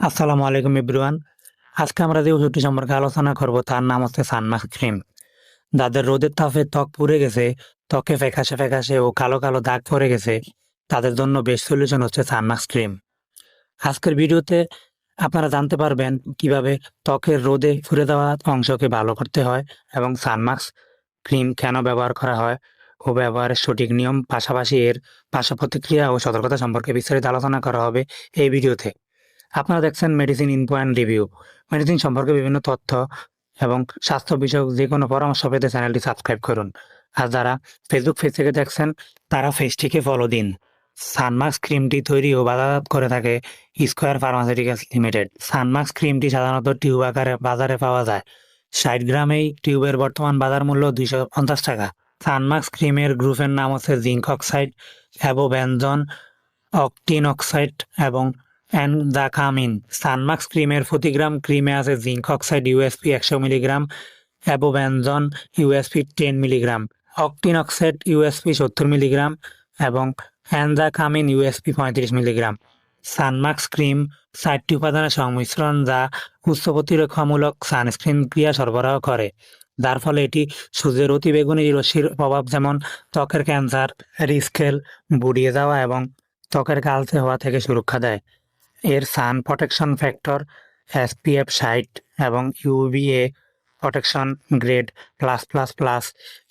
আসসালামু আলাইকুম ইব্রুয়ান আজকে আমরা যে ওষুধটি সম্পর্কে আলোচনা করব, তার নাম হচ্ছে সানমাস্ক ক্রিম। যাদের রোদের তাপে ত্বক পুড়ে গেছে, ত্বকে ফ্যাকাশে ফ্যাকাশে ও কালো কালো দাগ পড়ে গেছে, তাদের জন্য বেস্ট সলিউশন হচ্ছে সানমাস্ক ক্রিম। আজকের ভিডিওতে আপনারা জানতে পারবেন কীভাবে ত্বকের রোদে ফুরে দেওয়া অংশকে ভালো করতে হয় এবং সানমাস্ক ক্রিম কেন ব্যবহার করা হয় ও ব্যবহারের সঠিক নিয়ম, পাশাপাশি এর পার্শ্ব প্রতিক্রিয়া ও সতর্কতা সম্পর্কে বিস্তারিত আলোচনা করা হবে এই ভিডিওতে। আপনারা দেখছেন medicine info and review medicine সম্পর্কে বিভিন্ন তথ্য এবং স্বাস্থ্য বিষয়ক যে কোনো পরামর্শ পেতে চ্যানেলটি সাবস্ক্রাইব করুন। আর যারা ফেসবুক পেজ থেকে দেখছেন, তারা পেজটিকে ফলো দিন। সানমাস্ক ক্রিমটি তৈরি ও বাজারজাত করে থাকে স্কোয়ার ফার্মাসিউটিক্যালস লিমিটেড সানমাস্ক ক্রিমটি সাধারণত টিউব আকারে বাজারে পাওয়া যায়। ষাট গ্রাম এই টিউবের বর্তমান বাজার মূল্য দুইশো পঞ্চাশ টাকা। সানমাস্ক ক্রিমের গ্রুপের নাম হচ্ছে zinc oxide avobenzone octinoxate এবং অ্যানজাকামিন সানমাক্স ক্রিমের প্রতি গ্রাম ক্রিমে আছে জিঙ্ক অক্সাইড ইউএসপি একশো milligram avobenzone USP ten milligram octinoxate USP সত্তর মিলিগ্রাম এবং অ্যান দ্য কামিন ইউএসপি পঁয়ত্রিশ মিলিগ্রাম সানমাক্স ক্রিম চারটি উপাদানের সংমিশ্রণ যা উচ্চ প্রতিরক্ষামূলক সানস্ক্রিন ক্রিয়া সরবরাহ করে। যার ফলে এটি সূর্যের অতিবেগুনি রশ্মির প্রভাব যেমন ত্বকের ক্যান্সার, রিস্কেল, বুড়িয়ে যাওয়া এবং ত্বকের কালচে হওয়া থেকে সুরক্ষা দেয়। এর সান প্রোটেকশন ফ্যাক্টর, এসপিএফ ষাট এবং UVA protection grade plus plus plus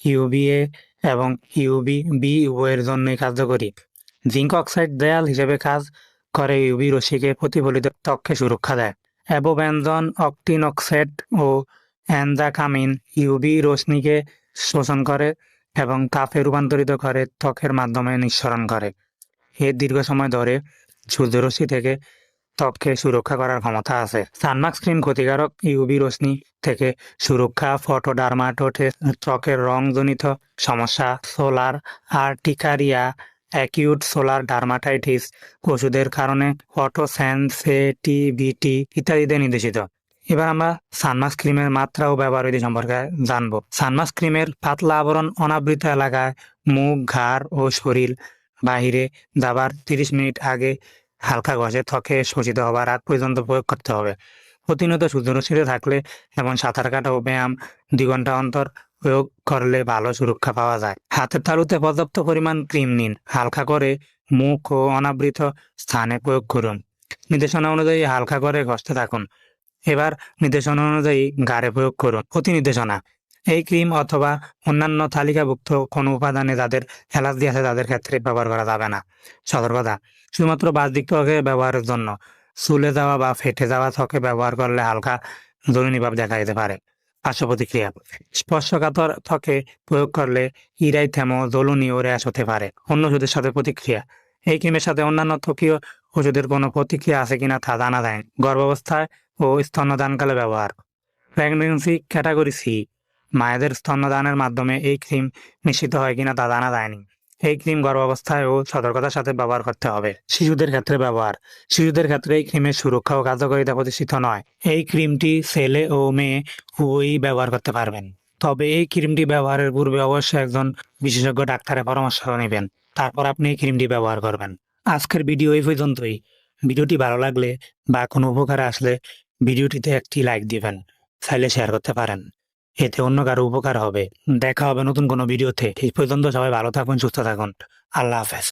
UVA এবং ইউবি বি উভয়ের জন্যই কার্যকরী। জিঙ্ক অক্সাইড দেয়াল হিসেবে কাজ করে ইউবি রশ্মিকে প্রতিফলিত ত্বককে সুরক্ষা দেয়। অ্যাবোব্যানজন অকটিন অক্সাইড ও অ্যানজাকামিন ইউবি রশ্মিকে শোষণ করে এবং তাপে রূপান্তরিত করে ত্বকের মাধ্যমে নিঃসরণ করে। এর দীর্ঘ সময় ধরে সূর্যরশ্মি থেকে ত্বককে সুরক্ষা করার ক্ষমতা আছে। সানমাস্ক ক্রিম ক্ষতিকারক ইউবি রশ্মি থেকে সুরক্ষা ফটোডার্মাটোটে ত্বকের রংজনিত সমস্যা, solar urticaria, acute solar dermatitis, ওষুধের কারণে ফটোসেন্সিটিভিটি ইত্যাদিতে নির্দেশিত। এবার আমরা সানমাস ক্রিমের মাত্রা ও ব্যবহার বিধি সম্পর্কে জানব। সানমাস ক্রিমের পাতলা আবরণ অনাবৃত এলাকায় মুখ, ঘাড় ও শরীর বাহিরে যাবার তিরিশ মিনিট আগে হালকা ঘষে ত্বকে শোষিত হবার আগ পর্যন্ত প্রয়োগ করতে হবে। প্রতিনিয়ত সূর্যরশ্মিতে থাকলে এবং সাঁতার কাটা ও ব্যায়াম, দুই ঘণ্টা অন্তর প্রয়োগ করলে ভালো সুরক্ষা পাওয়া যায়। হাতের তালুতে পর্যাপ্ত পরিমাণ ক্রিম নিন। হালকা করে মুখ ও অনাবৃত স্থানে প্রয়োগ করুন। নির্দেশনা অনুযায়ী হালকা করে ঘষতে থাকুন। এবার নির্দেশনা অনুযায়ী গাড়ে প্রয়োগ করুন। প্রতি নির্দেশনা এই ক্রিম অথবা অন্যান্য তালিকাভুক্ত কোনো উপাদানে যাদের অ্যালার্জি আছে তাদের ক্ষেত্রে ব্যবহার করা যাবে না। সতর্কতা, শুধুমাত্র বাহ্যিক ত্বকে ব্যবহারের জন্য। চুলে যাওয়া বা ফেটে যাওয়া ত্বকে ব্যবহার করলে হালকা জরুরিভাব দেখা যেতে পারে। পার্শ্ব প্রতিক্রিয়া স্পর্শকাতর ত্বকে প্রয়োগ করলে ইরাই থেমো জ্বলুনি ও র্যাশ হতে পারে। অন্য ওষুধের সাথে প্রতিক্রিয়া, এই ক্রিমের সাথে অন্যান্য ত্বকীয় ওষুধের কোনো প্রতিক্রিয়া আছে কিনা তা জানা যায়। গর্ভাবস্থায় ও স্তন্যদানকালে ব্যবহার। প্রেগনেন্সি ক্যাটাগরি সি মায়েদের স্তন্যদানের মাধ্যমে এই ক্রিম নিশ্চিত হয় কিনা তা জানা যায়নি। এই ক্রিম গর্ভাবস্থায় ও সতর্কতার সাথে ব্যবহার করতে হবে। শিশুদের ক্ষেত্রে ব্যবহার। শিশুদের ক্ষেত্রে এই ক্রিমের সুরক্ষা ও কার্যকারিতা প্রতিষ্ঠিত নয়। এই ক্রিমটি ছেলে ও মেয়ে উভয়ই ব্যবহার করতে পারবেন। তবে এই ক্রিমটি ব্যবহারের পূর্বে অবশ্যই একজন বিশেষজ্ঞ ডাক্তারের পরামর্শ নেবেন। তারপর আপনি এই ক্রিমটি ব্যবহার করবেন। আজকের ভিডিও এই পর্যন্তই। ভিডিওটি ভালো লাগলে বা কোনো উপকার আসলে ভিডিওটিতে একটি লাইক দিবেন, চাইলে শেয়ার করতে পারেন। এতে অন্য কারও উপকার হবে। দেখা হবে নতুন কোনো ভিডিওতে। এই পর্যন্ত সবাই ভালো থাকুন, সুস্থ থাকুন। আল্লাহ হাফেজ।